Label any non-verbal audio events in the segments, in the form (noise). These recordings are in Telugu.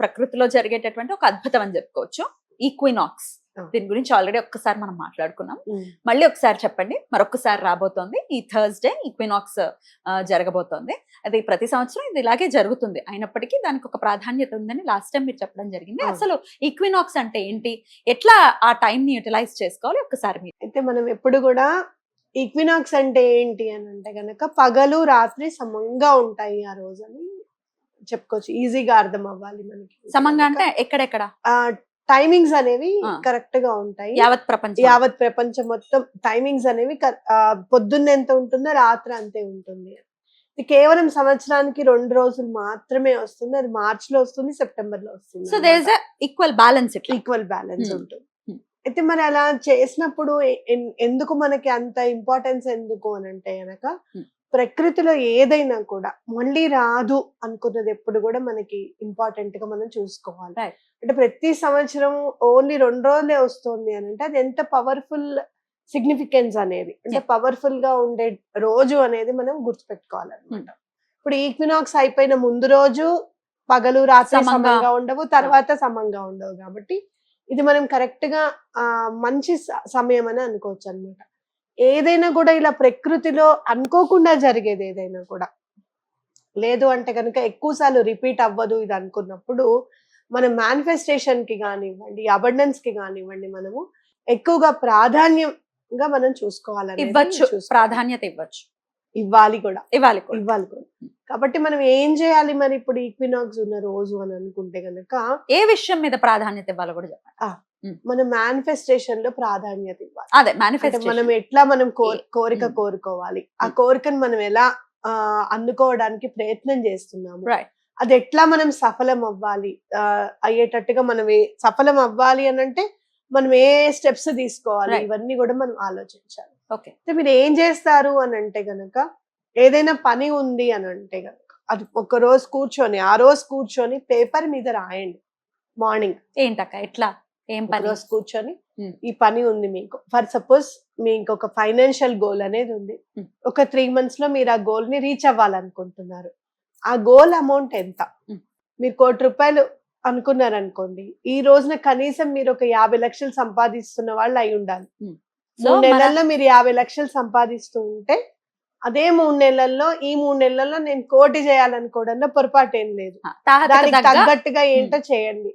ప్రకృతిలో జరిగేటటువంటి ఒక అద్భుతం అని చెప్పుకోవచ్చు. ఈక్వినాక్స్. దీని గురించి ఆల్రెడీ ఒక్కసారి మనం మాట్లాడుకున్నాం. మళ్ళీ ఒకసారి చెప్పండి. మరొకసారి రాబోతోంది. ఈ థర్స్డే ఈక్వినాక్స్ జరగబోతోంది. అది ప్రతి సంవత్సరం ఇది ఇలాగే జరుగుతుంది. అయినప్పటికీ దానికి ఒక ప్రాధాన్యత ఉందని లాస్ట్ టైం మీరు చెప్పడం జరిగింది. అసలు ఈక్వినాక్స్ అంటే ఏంటి? ఎట్లా ఆ టైం ని యూటిలైజ్ చేసుకోవాలి? ఒక్కసారి మీరు. అయితే మనం ఎప్పుడు కూడా ఈక్వినాక్స్ అంటే ఏంటి అని అంటే గనక పగలు రాత్రి సమంగా ఉంటాయి ఆ రోజు అని చెప్పుకోవచ్చు. ఈజీగా అర్థం అవ్వాలి మనకి. సమంగా అంటే ఎక్కడెక్కడ? టైమింగ్స్ అనేవి. కరెక్ట్గా ఉంటాయి. యావత్ ప్రపంచం. యావత్ ప్రపంచం మొత్తం టైమింగ్స్ అనేవి పొద్దున్న ఎంత ఉంటుందో రాత్రి అంతే ఉంటుంది. ఇది కేవలం సంవత్సరానికి రెండు రోజులు మాత్రమే వస్తుంది. అది మార్చ్లో వస్తుంది సెప్టెంబర్లో వస్తుంది so there is equal balance equal balance. ఉంటుంది. Hmm. అయితే మరి అలా చేసినప్పుడు ఎందుకు మనకి అంత ఇంపార్టెన్స్ ఎందుకు అని అంటే గనక Hmm. ప్రకృతిలో ఏదైనా కూడా మళ్ళీ రాదు అనుకున్నది ఎప్పుడు కూడా మనకి ఇంపార్టెంట్గా మనం చూసుకోవాలి. అంటే ప్రతి సంవత్సరం ఓన్లీ రెండు రోజులే వస్తుంది అని అంటే అది ఎంత పవర్ఫుల్ సిగ్నిఫికెన్స్ అనేది అంటే. పవర్ఫుల్గా ఉండే రోజు అనేది మనం గుర్తుపెట్టుకోవాలన్నమాట Hmm. ఇప్పుడు ఈక్వినాక్స్ అయిపోయిన ముందు రోజు పగలు రాత్రి సమంగా. ఉండవు తర్వాత సమంగా ఉండవు కాబట్టి ఇది మనం కరెక్ట్గా మంచి సమయం అని అనుకోవచ్చు అనమాట ఏదైనా కూడా ఇలా ప్రకృతిలో అనుకోకుండా జరిగేది ఏదైనా కూడా. లేదు అంటే కనుక ఎక్కువ సార్లు రిపీట్ అవ్వదు ఇది అనుకున్నప్పుడు మన మేనిఫెస్టేషన్కి కానివ్వండి అబండెన్స్కి కానివ్వండి మనము ఎక్కువగా ప్రాధాన్యంగా మనం చూసుకోవాలని ఇవ్వచ్చు. ప్రాధాన్యత ఇవ్వచ్చు. ఇవ్వాలి కూడా. ఇవ్వాలి ఇవ్వాలి కూడా. కాబట్టి మనం ఏం చేయాలి మరి ఇప్పుడు ఈక్వినాక్స్ ఉన్న రోజు అని అనుకుంటే గనక ఏ విషయం మీద ప్రాధాన్యత ఇవ్వాలో కూడా చెప్పండి. మన మేనిఫెస్టేషన్లో ప్రాధాన్యత ఇవ్వాలి. అదే అంటే మేనిఫెస్టేషన్ మనం ఎట్లా మనం కోరిక. కోరుకోవాలి. ఆ. కోరికను మనం ఎలా ఆ, అందుకోవడానికి ప్రయత్నం చేస్తున్నాము. అది ఎట్లా మనం సఫలం అవ్వాలి? అయ్యేటట్టుగా మనం సఫలం అవ్వాలి అని అంటే మనం ఏ స్టెప్స్ తీసుకోవాలి. ఇవన్నీ కూడా మనం ఆలోచించాలి. ఓకే మీరు ఏం చేస్తారు అని అంటే గనక ఏదైనా పని ఉంది అని అంటే గనక అది ఒక రోజు కూర్చొని ఆ రోజు కూర్చొని పేపర్ మీద రాయండి. మార్నింగ్. ఏంటక్క ఎట్లా? ఏం పని? రోజు కూర్చొని. ఈ పని ఉంది మీకు. ఫర్ సపోజ్ మీకు ఒక ఫైనాన్షియల్ గోల్ అనేది ఉంది. ఒక త్రీ మంత్స్లో మీరు ఆ గోల్ని రీచ్ అవ్వాలనుకుంటున్నారు. ఆ గోల్ అమౌంట్ ఎంత. మీరు కోటి రూపాయలు అనుకున్నారు అనుకోండి ఈ రోజున కనీసం మీరు ఒక యాభై లక్షలు సంపాదిస్తున్న వాళ్ళు అయి ఉండాలి. మూడు నెలల్లో మీరు యాభై లక్షలు సంపాదిస్తూ ఉంటే అదే మూడు నెలల్లో ఈ మూడు నెలల్లో నేను కోటి చేయాలనుకోవడంలో పొరపాటు ఏం లేదు. దానికి తగ్గ తగ్గట్టుగా ఏంటో చేయండి.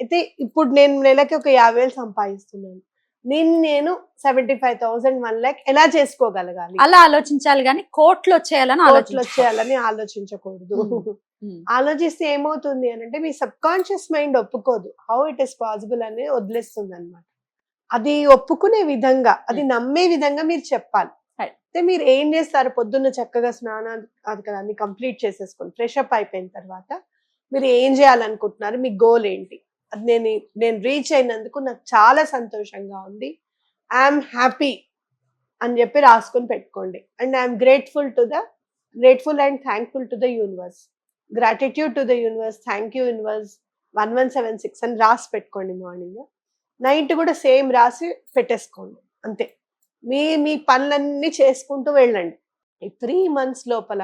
అయితే ఇప్పుడు నేను నెలకి ఒక యాభై వేలు సంపాదిస్తున్నాను. నేను నేను seventy five thousand one lakh ఎలా చేసుకోగలగాలి? అలా ఆలోచించాలి కానీ కోట్లు వచ్చేయాలని కోట్లు వచ్చేయాలని ఆలోచించకూడదు. (laughs) ఆలోచిస్తే ఏమవుతుంది అని అంటే మీ సబ్ కాన్షియస్ మైండ్ ఒప్పుకోదు. హౌ ఇట్ ఇస్ పాసిబుల్ అని వదిలేస్తుంది అనమాట అది ఒప్పుకునే విధంగా అది నమ్మే విధంగా మీరు చెప్పాలి. అయితే మీరు ఏం చేస్తారు? పొద్దున్న చక్కగా స్నానాలు అది కదా అన్ని కంప్లీట్ చేసేసుకోండి ఫ్రెష్ అప్ అయిపోయిన తర్వాత మీరు ఏం చేయాలనుకుంటున్నారు? మీ గోల్ ఏంటి? నేను నేను రీచ్ అయినందుకు నాకు చాలా సంతోషంగా ఉంది. ఐఎమ్ హ్యాపీ అని చెప్పి రాసుకొని పెట్టుకోండి. And I'm grateful to the grateful and thankful to the universe gratitude to the universe thank you universe one one seven six అని రాసి పెట్టుకోండి మార్నింగ్ నైట్ కూడా సేమ్ రాసి పెట్టేసుకోండి. అంతే. మీ మీ పనులన్నీ చేసుకుంటూ వెళ్ళండి. ఈ త్రీ మంత్స్ లోపల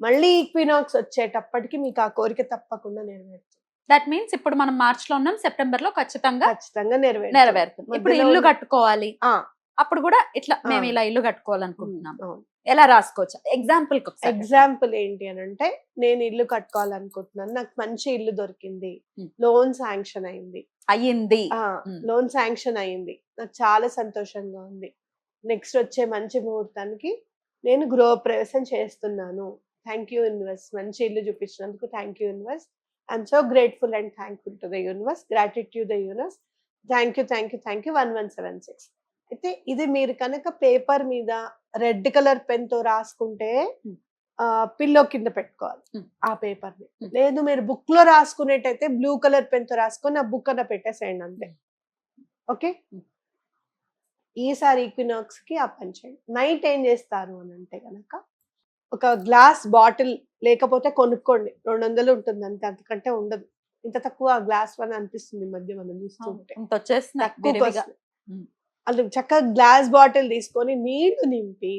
మళ్ళీ ఈక్వినాక్స్ వచ్చేటప్పటికి మీకు ఆ కోరిక తప్పకుండా నెరవేరుతుంది. దట్ మీన్స్ ఇప్పుడు మనం మార్చ్లో ఉన్నాం సెప్టెంబర్లో ఖచ్చితంగా ఖచ్చితంగా నెరవేరుతుంది నెరవేరుతుంది. ఇప్పుడు ఇల్లు కట్టుకోవాలి. అప్పుడు కూడా ఇట్లా. మేము ఇలా ఇల్లు కట్టుకోవాలనుకుంటున్నాం. ఎలా రాసుకోవచ్చు? ఎగ్జాంపుల్ ఎగ్జాంపుల్ ఏంటి అని అంటే నేను ఇల్లు కట్టుకోవాలనుకుంటున్నాను. నాకు మంచి ఇల్లు దొరికింది. లోన్ శాంక్షన్ అయింది. అయ్యింది. లోన్ శాంక్షన్ అయింది. నాకు చాలా సంతోషంగా ఉంది. నెక్స్ట్ వచ్చే మంచి ముహూర్తానికి నేను గృహప్రవేశం చేస్తున్నాను. థ్యాంక్ యూ యూనివర్స్ మంచి ఇల్లు చూపించినందుకు thank you universe I'm so grateful and thankful to the universe gratitude the universe thank you thank you thank you one one seven six అయితే ఇది మీరు కనుక పేపర్ మీద రెడ్ కలర్ పెన్తో రాసుకుంటే Hmm. పిల్లో కింద పెట్టుకోవాలి Hmm. ఆ పేపర్ని. Hmm. లేదు మీరు బుక్లో రాసుకునేటైతే బ్లూ కలర్ పెన్తో రాసుకొని ఆ బుక్ అన్న పెట్టేసేయండి అంతే. ఓకే? Hmm. ఈసారి ఈక్వినాక్స్కి ఆ పని చేయండి. నైట్ ఏం చేస్తారు అని అంటే గనక ఒక గ్లాస్ బాటిల్ లేకపోతే కొనుక్కోండి. రెండు వందలు ఉంటుంది అంతే అంతకంటే ఉండదు. ఇంత తక్కువ గ్లాస్ వన్ అనిపిస్తుంది మధ్య మనం చూస్తుంటే. అది చక్కగా గ్లాస్ బాటిల్ తీసుకొని నీళ్ళు నింపి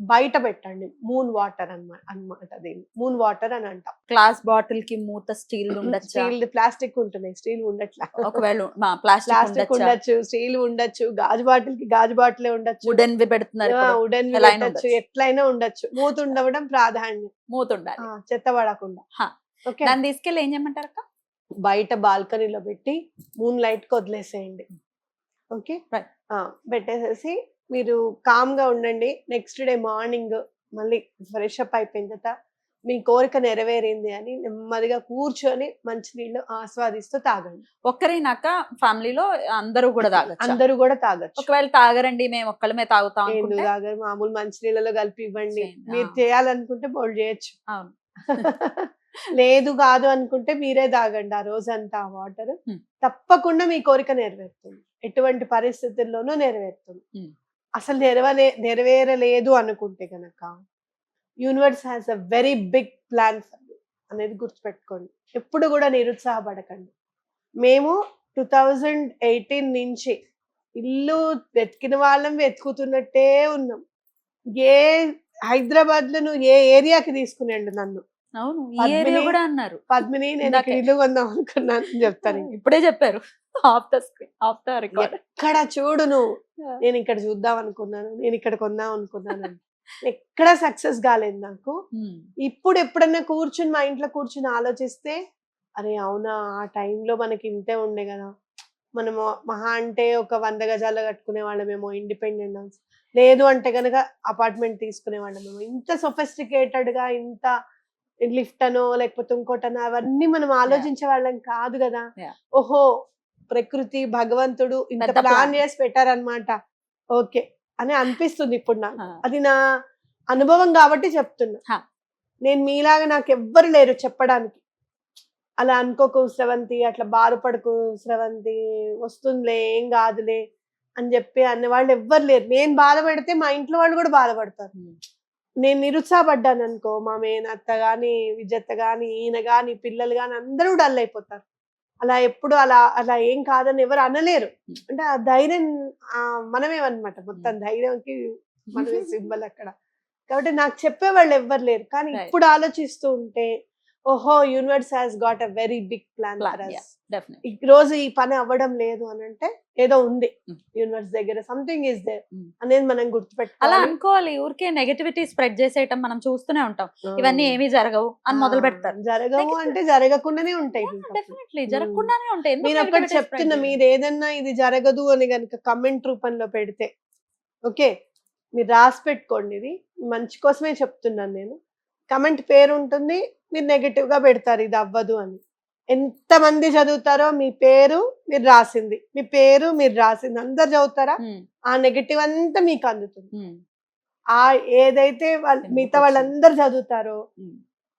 బయట పెట్టండి. మూన్ వాటర్ అన్నమాట అన్నమాట దీన్ని మూన్ వాటర్ అని అంటాం. గ్లాస్ బాటిల్కి మూత స్టీల్ (laughs) ఉండొచ్చా? స్టీల్ ప్లాస్టిక్ ఉంటున్నాయి. స్టీల్ ఉండట్లా. ఒకవేళ ప్లాస్టిక్ ఉండొచ్చా? స్టీల్ ఉండొచ్చు గాజు బాటిల్కి గాజు బాటిల్ ఉండొచ్చు. వుడెన్ వి పెడుతున్నారు అయినా ఉండొచ్చు. ఎట్లయినా ఉండొచ్చు. మూత ఉండవడం ప్రాధాన్యం. మూత ఉండాలి. చెత్త పడకుండా. దాన్ని తీసుకెళ్ళి ఏం చేయమంటారు బయట బాల్కనీలో పెట్టి మూన్ లైట్కి వదిలేసేయండి ఓకే? పెట్టేసేసి మీరు కామ్గా ఉండండి. నెక్స్ట్ డే మార్నింగ్ మళ్ళీ ఫ్రెష్ అప్ అయిపోయిన తర్వాత మీ కోరిక నెరవేరింది అని నెమ్మదిగా కూర్చొని మంచినీళ్ళు ఆస్వాదిస్తూ తాగండి. ఒక్కరైనాక ఫ్యామిలీలో అందరూ కూడా తాగొచ్చు? అందరూ కూడా తాగొచ్చు. ఒకవేళ తాగరండి మేము ఒక్కళ్ళమే తాగుతాం ఎందుకు తాగరు మామూలు మంచినీళ్ళలో కలిపి ఇవ్వండి. మీరు. చేయాలనుకుంటే బోల్డ్ చేయొచ్చు. (laughs) లేదు కాదు అనుకుంటే మీరే తాగండి ఆ రోజంతా వాటర్. తప్పకుండా మీ కోరిక నెరవేరుతుంది. ఎటువంటి పరిస్థితుల్లోనూ నెరవేరుతుంది. అసలు నెరవలే నెరవేరలేదు అనుకుంటే గనక universe has a very big plan for అనేది గుర్తుపెట్టుకోండి. ఎప్పుడు కూడా నిరుత్సాహపడకండి. మేము టూ థౌజండ్ ఎయిటీన్ నుంచి ఇల్లు వెతికిన వాళ్ళం వెతుకుతున్నట్టే ఉన్నాం. ఏ హైదరాబాద్లో నువ్వు ఏ ఏరియాకి తీసుకునేళ్ళు నన్ను? అవును కూడా అన్నారు. పద్మిని నేను ఇల్లు కొందాం అనుకున్నాను అని చెప్తాను. ఇప్పుడే చెప్పారు. Off the screen off the record. ఎక్కడ చూడు నువ్వు. నేను ఇక్కడ చూద్దాం అనుకున్నాను నేను ఇక్కడ కొందాం అనుకున్నాను. అని. ఎక్కడ సక్సెస్ కాలేదు నాకు. ఇప్పుడు ఎప్పుడన్నా కూర్చుని మా ఇంట్లో కూర్చుని ఆలోచిస్తే అరే అవునా ఆ టైంలో మనకి ఇంతే ఉండే కదా. మనము మహా అంటే ఒక వంద గజాలు కట్టుకునే వాళ్ళమేమో ఇండిపెండెంట్ హౌస్ లేదు అంటే కనుక అపార్ట్మెంట్ తీసుకునే వాళ్ళమేమో. ఇంత సొఫిస్టికేటెడ్గా ఇంత లిఫ్ట్ అనో లేకపోతే ఇంకోటనో అవన్నీ మనం ఆలోచించే వాళ్ళం కాదు కదా. ఓహో ప్రకృతి భగవంతుడు ఇంత ప్లాన్. చేసి పెట్టారనమాట ఓకే. అని అనిపిస్తుంది ఇప్పుడు నాకు. అది నా అనుభవం కాబట్టి చెప్తున్నా. నేను మీలాగా నాకు ఎవ్వరు లేరు చెప్పడానికి. అలా అనుకోకు స్రవంతి అట్లా బాధపడకు స్రవంతి వస్తుందిలే ఏం కాదులే అని చెప్పి అన్న వాళ్ళు ఎవ్వరు లేరు. నేను బాధపడితే మా ఇంట్లో వాళ్ళు కూడా బాధపడతారు. నేను నిరుత్సాహపడ్డాను అనుకో మా మేనత్త గాని విజత్త గాని ఈయన గాని పిల్లలు గాని అందరూ డల్ అయిపోతారు. అలా ఎప్పుడు అలా అలా ఏం కాదని ఎవరు అనలేరు. అంటే ఆ ధైర్యం ఆ మనమేమన్నమాట మొత్తం ధైర్యంకి మనమే (laughs) సింబల్ అక్కడ. కాబట్టి నాకు చెప్పేవాళ్ళు ఎవ్వరు లేరు. కానీ. ఇప్పుడు ఆలోచిస్తూ ఉంటే ఓహో universe has got a very big plan ఈ రోజు ఈ పని అవ్వడం లేదు అని అంటే ఏదో ఉంది. యూనివర్స్ దగ్గర. Something is there. అనేది మనం అలా గుర్తుపెట్టుకోవాలి అనుకోవాలి. ఊరికే నెగటివిటీ స్ప్రెడ్ చేసేయటం మనం చూస్తూనే ఉంటాం. ఇవన్నీ ఏమీ జరగవు అని మొదలు పెడతారు. జరగవు అంటే జరగకుండానే ఉంటాయి. డెఫినెట్లీ జరగకుండానే ఉంటాయి. నేను spread చెప్తున్నా? మీరు ఏదన్నా ఇది జరగదు అని కనుక కమెంట్ రూపంలో పెడితే ఓకే? మీరు రాసి పెట్టుకోండి ఇది. మంచి కోసమే చెప్తున్నాను నేను. కమెంట్ పేరు ఉంటుంది మీరు నెగటివ్గా పెడతారు ఇది అవ్వదు అని. ఎంత మంది చదువుతారో మీ పేరు మీరు రాసింది. మీ పేరు మీరు రాసింది. అందరు చదువుతారా? ఆ నెగటివ్ అంతా మీకు అందుతుంది. ఆ ఏదైతే వాళ్ళ మిగతా? వాళ్ళందరూ చదువుతారో.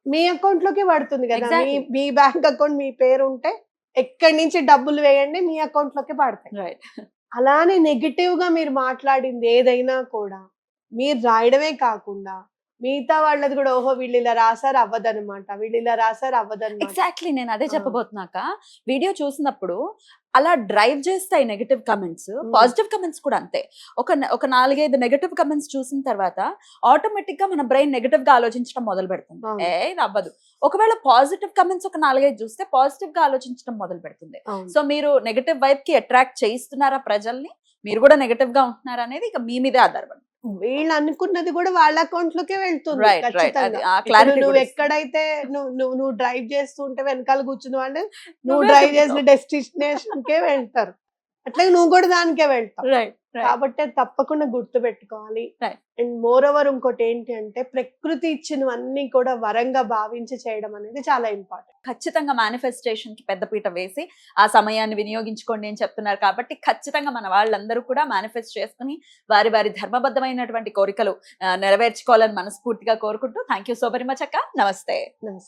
మీ అకౌంట్లోకి పడుతుంది కదా. మీ. మీ బ్యాంక్ అకౌంట్ మీ పేరు ఉంటే ఎక్కడి నుంచి డబ్బులు వేయండి మీ అకౌంట్లోకి పడతాయి అలానే నెగిటివ్గా మీరు మాట్లాడింది ఏదైనా కూడా మీరు రాయడమే కాకుండా మిగతా వాళ్ళది కూడా ఓహో వీళ్ళు ఇలా రాసారు అవ్వదనమాట వీళ్ళు ఇలా రాసారు అవ్వదనమాట ఎగ్జాక్ట్లీ నేను అదే. చెప్పబోతున్నాక వీడియో చూసినప్పుడు అలా డ్రైవ్ చేస్తాయి నెగటివ్ కమెంట్స్. పాజిటివ్ కమెంట్స్ కూడా అంతే. ఒక ఒక నాలుగైదు నెగటివ్ కమెంట్స్ చూసిన తర్వాత ఆటోమేటిక్గా మన బ్రెయిన్ నెగటివ్గా ఆలోచించడం మొదలు పెడుతుంది. ఏ ఇది అవ్వదు. ఒకవేళ పాజిటివ్ కమెంట్స్ ఒక నాలుగైదు చూస్తే పాజిటివ్గా ఆలోచించడం మొదలు పెడుతుంది. సో మీరు నెగటివ్ వైపు కి అట్రాక్ట్ చేయిస్తున్నారా ప్రజల్ని? మీరు కూడా నెగటివ్గా ఉంటున్నారా అనేది ఇక మీ మీదే ఆధారపడి వీళ్ళు అనుకున్నది కూడా వాళ్ళ అకౌంట్ లోకే వెళ్తుంది ఖచ్చితంగా. నువ్వు ఎక్కడైతే నువ్వు నువ్వు నువ్వు డ్రైవ్ చేస్తూ ఉంటే వెనకాల కూర్చున్న వాళ్ళు నువ్వు డ్రైవ్. చేసిన డెస్టినేషన్ కే వెళ్తారు. అట్లాగే నువ్వు కూడా దానికే వెళ్తావు. రైట్. కాబట్టి తప్పకుండా గుర్తు పెట్టుకోవాలి. అండ్ మోర్ ఓవర్ ఇంకోటి ఏంటి అంటే ప్రకృతి ఇచ్చినవన్నీ కూడా వరంగా భావించి చేయడం అనేది చాలా ఇంపార్టెంట్. ఖచ్చితంగా మేనిఫెస్టేషన్కి పెద్దపీట వేసి ఆ సమయాన్ని వినియోగించుకోండి అని చెప్తున్నారు కాబట్టి ఖచ్చితంగా మన వాళ్ళందరూ కూడా మేనిఫెస్ట్ చేసుకుని వారి వారి ధర్మబద్ధమైనటువంటి కోరికలు నెరవేర్చుకోవాలని మనస్ఫూర్తిగా కోరుకుంటూ. Thank you so very much అక్క. నమస్తే. నమస్తే.